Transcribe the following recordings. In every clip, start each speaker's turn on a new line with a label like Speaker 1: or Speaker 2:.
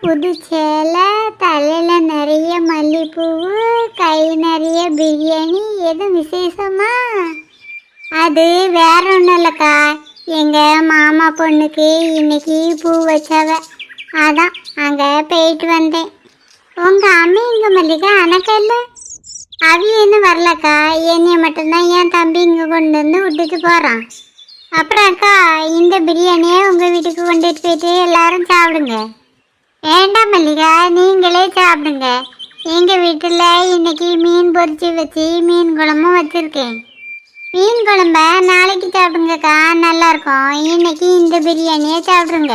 Speaker 1: புது சேலை தலையில் நிறைய மல்லிப்பூ கை நிறைய பிரியாணி எதுவும் விசேஷமா? அது வேற ஒன்றும் இல்லைக்கா. எங்கள் மாமா பொண்ணுக்கு இன்னைக்கு பூ வச்சவ. அதான் அங்கே போயிட்டு வந்தேன். உங்கள் அம்மா இங்கே மல்லிகா? அணக்கல்ல அவி என்ன வரலக்கா. என்னையை மட்டும்தான் என் தம்பி இங்கே கொண்டு வந்து விட்டுட்டு போகிறான் அப்புறம் அக்கா இந்த பிரியாணியை உங்கள் வீட்டுக்கு கொண்டுட்டு போயிட்டு எல்லாரும் சாப்பிடுங்க. வேண்டாம் மல்லிகா? நீங்களே சாப்பிடுங்க. எங்கள் வீட்டில் இன்னைக்கு மீன் பொரிச்சு வச்சு மீன் குழம்பும் வச்சுருக்கேன். மீன் குழம்ப நாளைக்கு சாப்பிடுங்கக்கா. நல்லாயிருக்கும். இன்னைக்கு இந்த பிரியாணியை சாப்பிடுங்க.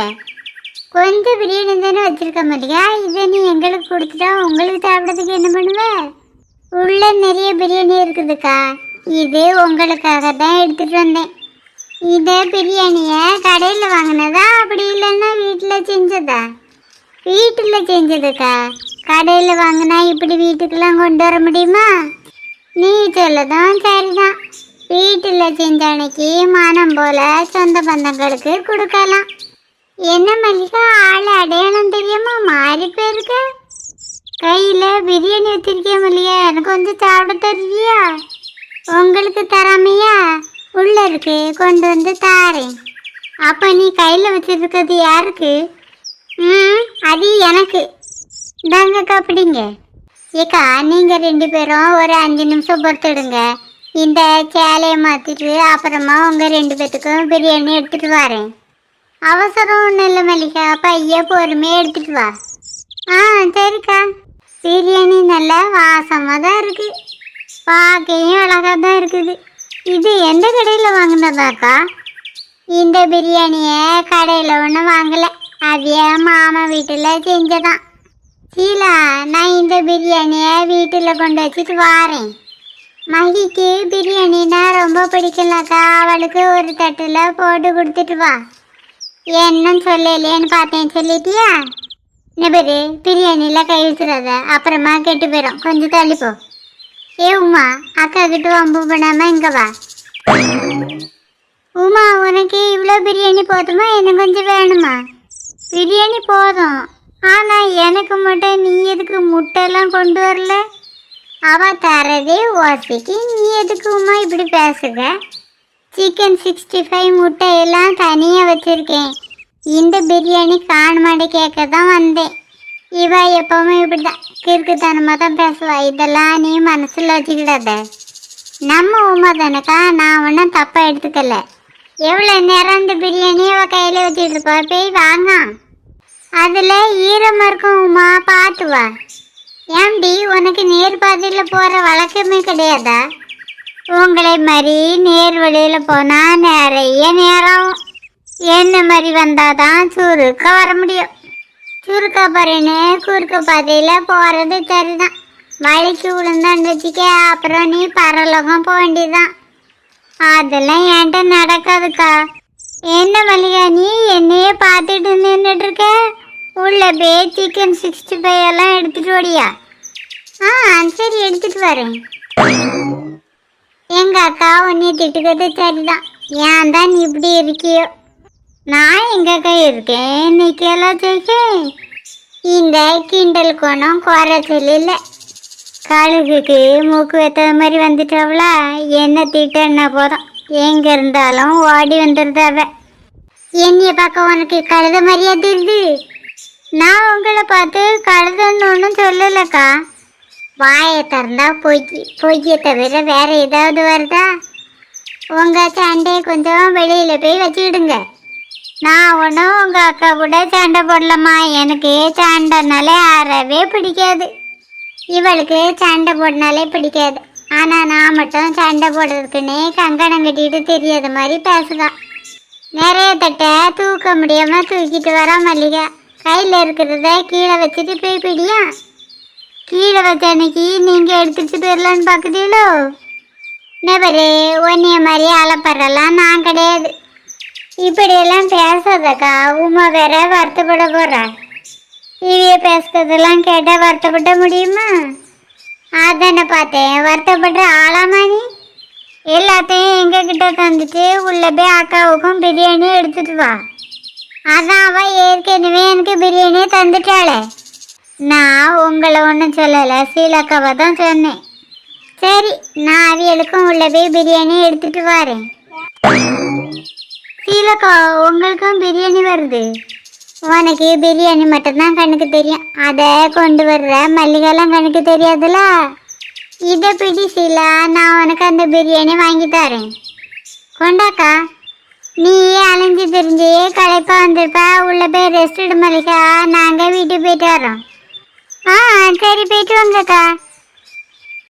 Speaker 1: கொஞ்சம் பிரியாணி தானே வச்சுருக்க மாட்டியா இதை நீ எங்களுக்கு கொடுத்துட்டா உங்களுக்கு சாப்பிட்றதுக்கு என்ன பண்ணுவேன் உள்ளே நிறைய பிரியாணி இருக்குதுக்கா. இது உங்களுக்காக தான் எடுத்துகிட்டு வந்தேன். இதை பிரியாணியை கடையில் வாங்கினதா? அப்படி இல்லைன்னா வீட்டில் செஞ்சதா? வீட்டில் செஞ்சதுக்கா கடையில் வாங்கினா இப்படி வீட்டுக்கெல்லாம் கொண்டு வர முடியுமா? நீ சொல்லதும் சரிதான். வீட்டில் செஞ்ச அன்னைக்கு மானம் போல சொந்த பந்தங்களுக்கு கொடுக்கலாம். என்ன மல்லிகா ஆள் அடையாளம் தெரியாம மாறி போயிருக்க? கையில் பிரியாணி வச்சிருக்கேன் மல்லிகா? எனக்கு கொஞ்சம் சாப்பிட தருவியா உங்களுக்கு தராமையா? உள்ள இருக்கு கொண்டு வந்து தாரேன். அப்போ நீ கையில் வச்சிருக்கிறது யாருக்கு? ம் அது எனக்கு. இந்தாங்கக்கா பிடிங்க. ஏக்கா நீங்கள் ரெண்டு பேரும் ஒரு அஞ்சு நிமிஷம் பொறுத்துடுங்க இந்த சேலையை மாற்றிட்டு அப்புறமா உங்கள் ரெண்டு பேர்த்துக்கும் பிரியாணி எடுத்துகிட்டு வரேன். அவசரம் ஒன்றும் இல்லை மல்லிகா பையன் பொறுமையாக எடுத்துகிட்டு வா. ஆ சரிக்கா. பிரியாணி நல்லா வாசமாக தான் இருக்குது பார்க்கையும் அழகாக தான் இருக்குது. இது எந்த கடையில் வாங்கினதாக்கா? இந்த பிரியாணியை கடையில் ஒன்றும் வாங்கலை. அது ஏன் வீட்டில் செஞ்சதான். சீலா நான் இந்த பிரியாணியை வீட்டில் கொண்டு வச்சுட்டு வாரேன். மகிக்கு பிரியாணினா ரொம்ப பிடிக்கலக்கா அவளுக்கு ஒரு தட்டில் போட்டு கொடுத்துட்டு வா. என்னன்னு சொல்லலையேன்னு பார்த்தேன் சொல்லிட்டியா? நிபரு பிரியாணியில் கை வச்சுடாத அப்புறமா கெட்டு போயிடும் கொஞ்சம் தள்ளிப்போ ஏ உமா அக்கா கிட்ட வம்பு பண்ணாமல் இங்கே வா. உமா உனக்கு இவ்வளோ பிரியாணி போதுமா? எனக்கு கொஞ்சம் வேணுமா? பிரியாணி போதும். ஆனால் எனக்கு மட்டும் நீ எதுக்கு முட்டையெல்லாம் கொண்டு வரல? அவ தரதே ஓசைக்கு நீ எதுக்குமா இப்படி பேசுக சிக்கன் சிக்ஸ்டி ஃபைவ் முட்டையெல்லாம் தனியாக வச்சுருக்கேன். இந்த பிரியாணி காணுமாடி கேட்க தான் வந்தேன். இவ எப்பவுமே இப்படிதான் கிறுக்குத்தனமாக தான் பேசுவா. இதெல்லாம் நீ மனசில் வச்சுக்கிடாத. நம்ம உமா தானக்கா? நான் ஒன்றும் தப்பாக எடுத்துக்கல. எவ்வளோ நேரம் இந்த பிரியாணி அவள் கையில் வச்சுட்டு போய் வாங்க. அதில் ஈரமாக இருக்கும் உமா பார்த்து வா. ஏன்டி உனக்கு நேர் பாதையில் போகிற வழக்கமே கிடையாதா? உங்களை மாதிரி நேர் வழியில் போனால் நிறைய நேரம். என்ன மாதிரி வந்தால் தான் சுருக்க வர முடியும். சுருக்க பாருன்னு குறுக்க பாதையில் போகிறது சரிதான். வழிக்கு விழுந்தான்னு வச்சுக்க அப்புறம் நீ பரலோகம் போக வேண்டியதுதான். அதெல்லாம் என்கிட்ட நடக்காதுக்கா. என்ன மல்லிகா நீ என்னையே பார்த்துட்டு நின்றுட்டு இருக்க? உள்ள பே சிக்கன் சிக்ஸ்டி ஃபைவ் எல்லாம் எடுத்துட்டு ஓடியா ஆ சரி எடுத்துட்டு வரேன். எங்க அக்கா உன்னை திட்டுக்கிறது சரிதான். ஏன் தான் நீ இப்படி இருக்கியோ? நான் எங்கக்கா இருக்கேன் நிக்கலாம் ஜெயிக்கேன் இந்த கிண்டல் குணம் குறைச்சல் இல்லை கழுகுக்கு மூக்கு வைத்தது மாதிரி வந்துட்டவளா என்ன திட்டன்னா போதும். எங்க இருந்தாலும் ஓடி வந்துருதாவ என்னைய பார்க்க உனக்கு கழுத மாதிரியா தெரியுது? நான் உங்களை பார்த்து கழுதன்னு ஒன்றும் சொல்லலக்கா. வாயை திறந்தா பொய்க்கு பொய்யை தவிர வேற ஏதாவது வருதா? உங்கள் சண்டையை கொஞ்சம் வெளியில் போய் வச்சுக்கிடுங்க. நான் ஒன்றும் உங்கள் அக்கா கூட சண்டை போடலம்மா. எனக்கு சண்டைனாலே ஆறவே பிடிக்காது. இவளுக்கு சண்டை போடனாலே பிடிக்காது. ஆனால் நான் மட்டும் சண்டை போடுறதுக்குன்னே கங்கணம் கட்டிட்டு தெரியாத மாதிரி பேசுதான் நிறைய தட்டை தூக்க முடியாமல் தூக்கிட்டு வரா மல்லிகை. கையில் இருக்கிறத கீழே வச்சுட்டு போய் கீழே வச்ச அன்னைக்கு நீங்கள் எடுத்துட்டு போயிடலான்னு பார்க்குறீங்களோ நெபரே ஒன்றைய மாதிரி அலப்படுறலாம் நான் கிடையாது. இப்படியெல்லாம் பேசாதக்கா உமா வேற வருத்தப்பட போகிறாள் இவைய பேசுறதெல்லாம் கேட்டால் வருத்தப்பட முடியுமா? அதானே பார்த்தேன் வருத்தப்படுற ஆளாமா நீ? எல்லாத்தையும் எங்ககிட்ட தந்துட்டு உள்ளே போய் அக்காவுக்கும் பிரியாணி எடுத்துட்டு வா. அதான் அவ ஏற்கனவே எனக்கு பிரியாணி தந்துட்டாளே. நான் உங்களை ஒன்றும் சொல்லலை. சீலக்காவை தான் சொன்னேன். சரி நான் அவியலுக்கும் உள்ள போய் பிரியாணி எடுத்துட்டு வரேன். சீலக்கா உங்களுக்கும் பிரியாணி வருது. உனக்கு பிரியாணி மட்டும்தான் கண்ணுக்கு தெரியும். அதை கொண்டு வர்ற மல்லிகைலாம் கண்ணுக்கு தெரியாதுல இதை பிடி சீலா நான் உனக்கு அந்த பிரியாணி வாங்கி தரேன். கொண்டாக்கா நீ அலைஞ்சு திரிஞ்சு களைப்பா வந்திருப்பா. உள்ள போய் ரெஸ்ட் எடு நாங்கள் வீட்டுக்கு போயிட்டு வரோம் ஆ சரி போயிட்டு வாங்கக்கா